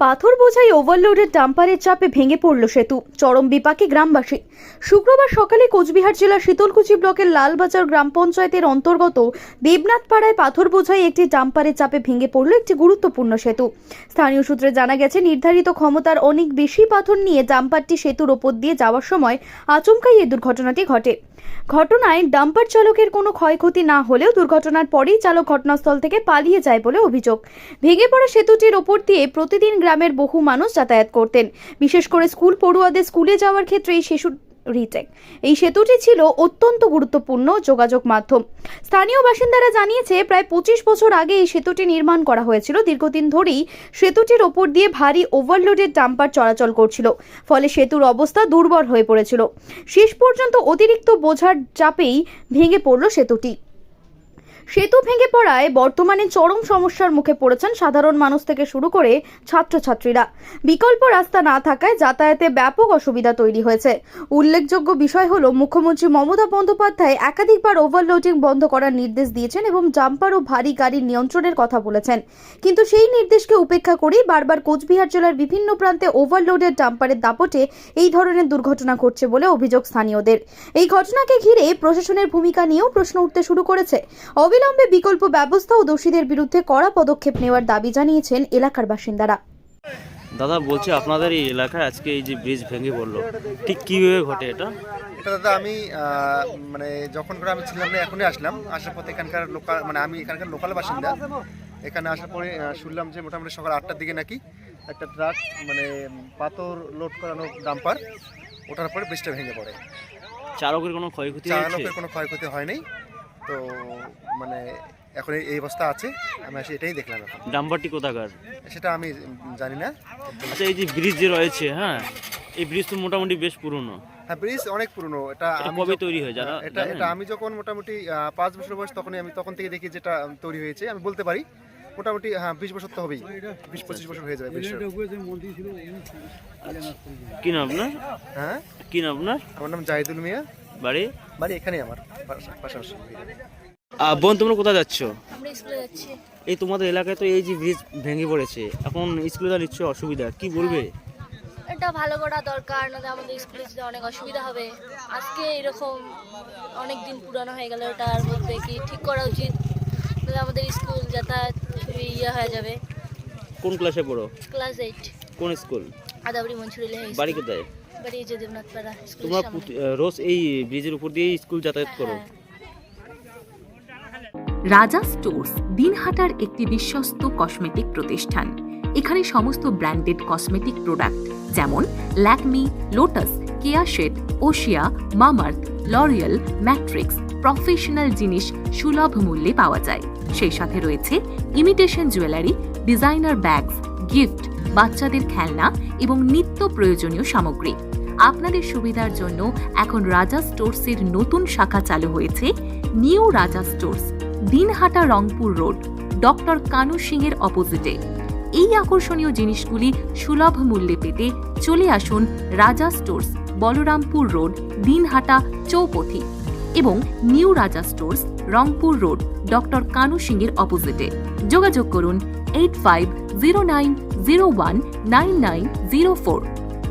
পাথর বোঝাই ওভারলোডের ডাম্পারের চাপে ভেঙে পড়ল সেতু। চরম বিপাকে গ্রামবাসী। শুক্রবার সকালে কোচবিহার জেলার শীতলকুচি ব্লকের লালবাজার গ্রাম পঞ্চায়েতের অন্তর্গত দেবনাথ পাড়ায় পাথর বোঝাই একটি ডাম্পারের চাপে ভেঙে পড়ল একটি গুরুত্বপূর্ণ সেতু। স্থানীয় সূত্রে জানা গেছে, নির্ধারিত ক্ষমতার অনেক বেশি পাথর নিয়ে ডাম্পারটি সেতুর ওপর দিয়ে যাওয়ার সময় আচমকাই এই দুর্ঘটনাটি ঘটে। ঘটনায় ডাম্পার চালকের কোনো ক্ষয়ক্ষতি না হলেও দুর্ঘটনার পরেই চালক ঘটনাস্থল থেকে পালিয়ে যায় বলে অভিযোগ। ভেঙে পড়া সেতুটির ওপর দিয়ে প্রতিদিন গ্রামের বহু মানুষ যাতায়াত করতেন। বিশেষ করে স্কুল পড়ুয়াদের স্কুলে যাওয়ার ক্ষেত্রে এই শিশু রিটেক। এই সেতুটি ছিল অত্যন্ত গুরুত্বপূর্ণ যোগাযোগ মাধ্যম। স্থানীয় বাসিন্দারা জানিয়েছে, প্রায় পঁচিশ বছর আগে এই সেতুটি নির্মাণ করা হয়েছিল। দীর্ঘদিন ধরেই সেতুটির ওপর দিয়ে ভারী ওভারলোডের ডাম্পার চলাচল করছিল, ফলে সেতুর অবস্থা দুর্বল হয়ে পড়েছিল। শেষ পর্যন্ত অতিরিক্ত বোঝার চাপেই ভেঙে পড়ল সেতুটি। সেতু ভেঙে পড়ায় বর্তমানে চরম সমস্যার মুখে পড়েছেন সাধারণ মানুষ থেকে শুরু করে ছাত্রছাত্রীরা। বিকল্প রাস্তা না থাকায় যাতায়াতে ব্যাপক অসুবিধা তৈরি হয়েছে। উল্লেখযোগ্য বিষয় হলো, মুখ্যমন্ত্রী মমতা বন্দ্যোপাধ্যায় একাধিকবার ওভারলোডিং বন্ধ করার নির্দেশ দিয়েছেন এবং জাম্পার ও ভারী গাড়ির নিয়ন্ত্রণের কথা বলেছেন। কিন্তু সেই নির্দেশকে উপেক্ষা করেই বারবার কোচবিহার জেলার বিভিন্ন প্রান্তে ওভারলোডের ডাম্পারের দাপটে এই ধরনের দুর্ঘটনা ঘটছে বলে অভিযোগ স্থানীয়দের। এই ঘটনাকে ঘিরে প্রশাসনের ভূমিকা নিয়েও প্রশ্ন উঠতে শুরু করেছে। অবিলম্বে বিকল্প ব্যবস্থা ও দোষীদের বিরুদ্ধে কড়া পদক্ষেপ নেওয়ার দাবি জানিয়েছেন এলাকার বাসিন্দারা। দাদা বলছি আপনাদের এই এলাকায় আজকে এই যে ব্রিজ ভেঙে পড়ল ঠিক কীভাবে ঘটে এটা? এটা দাদা আমি আহ, মানে যখন করে আমি ছিলাম না এখনই আসলাম। আসার পথে এখানকার লোকাল মানে আমি এখানকার লোকাল বাসিন্দা। এখানে আসার পরে শুনলাম যে মোটামুটি সকাল আটটার দিকে নাকি একটা ট্রাক মানে পাথর লোড করানো ডাম্পার ওঠার পরে ব্রিজটা ভেঙে পড়ে। চালকের কোনো ক্ষয়ক্ষতি চালকের কোনো ক্ষয়ক্ষতি হয়নি। তো মানে এখন এই- অবস্থা আছে আমি এটাই দেখলাম এখন। ডাম্পারটি কোথাকার? সেটা আমি জানি না। আচ্ছা এই যে ব্রিজ যে রয়েছে হ্যাঁ এই ব্রিজ তো মোটামুটি বেশ পুরনো। হ্যাঁ ব্রিজ অনেক পুরনো। এটা কবে তৈরি হয় যারা হ্যাঁ, এটা এটা আমি যখন মোটামুটি পাঁচ বছর বয়স তখনই আমি তখন থেকে দেখি যেটা তৈরি হয়েছে। আমি বলতে পারি মোটামুটি হ্যাঁ বিশ বছর তো হবেই। বিশ পঁচিশ বছর হয়ে যাবে কি নাম আপনার? হ্যাঁ? কি নাম আপনার? আমার নাম জাহিদুল মিয়া। বাড়ি? বাড়ি এখানেই আমার। পাশাপাশি বোন তোমরা কোথায় যাচ্ছ? আমরা এই তোমাদের এলাকায় তো এই যে ব্রিজ ভেঙে পড়েছে এখন স্কুলে যা নিশ্চয়ই অসুবিধা কি বলবে? এটা ভালো করা দরকার নাহলে আমাদের স্কুলে যেতে অনেক অসুবিধা হবে। আজকে এরকম অনেক দিন পুরানো হয়ে গেল ওটার মধ্যে কি ঠিক করা উচিত। নাহলে আমাদের স্কুল যাতায়াত ইয়ে হয়ে যাবে। কোন ক্লাসে পড়ো? ক্লাস এইট কোন স্কুল? আদাবরি মঞ্চুরিলে বাড়ি কোথায়? বাড়ি যে দেবনাথ পাড়া স্কুল তোমরা রোজ এই ব্রিজের উপর দিয়ে স্কুল যাতায়াত করো। হ্যাঁ। রাজা স্টোর্স দিনহাটার একটি বিশ্বস্ত কসমেটিক প্রতিষ্ঠান। এখানে সমস্ত ব্র্যান্ডেড কসমেটিক প্রোডাক্ট যেমন ল্যাকমি লোটাস কেয়া শেড ওশিয়া মামার্থ লরিয়াল ম্যাট্রিক্স প্রফেশনাল জিনিস সুলভ মূল্যে পাওয়া যায়। সেই সাথে রয়েছে imitation jewellery designer bags gift বাচ্চাদের খেলনা এবং নিত্য প্রয়োজনীয় সামগ্রী। আপনাদের সুবিধার জন্য এখন রাজা স্টোর্সের নতুন শাখা চালু হয়েছে, new Raja stores, Dinhata Rangpur road, doctor Kanu Singh এর অপোজিটে। এই আকর্ষণীয় জিনিসগুলি সুলভ মূল্যে পেতে চলে আসুন রাজা স্টোর্স, বলরামপুর রোড, দিনহাটা চৌপথি এবং new Raja stores, Rangpur road, doctor Kanu Singh এর অপোজিটে। যোগাযোগ করুন, eight five zero nine zero one nine nine zero four.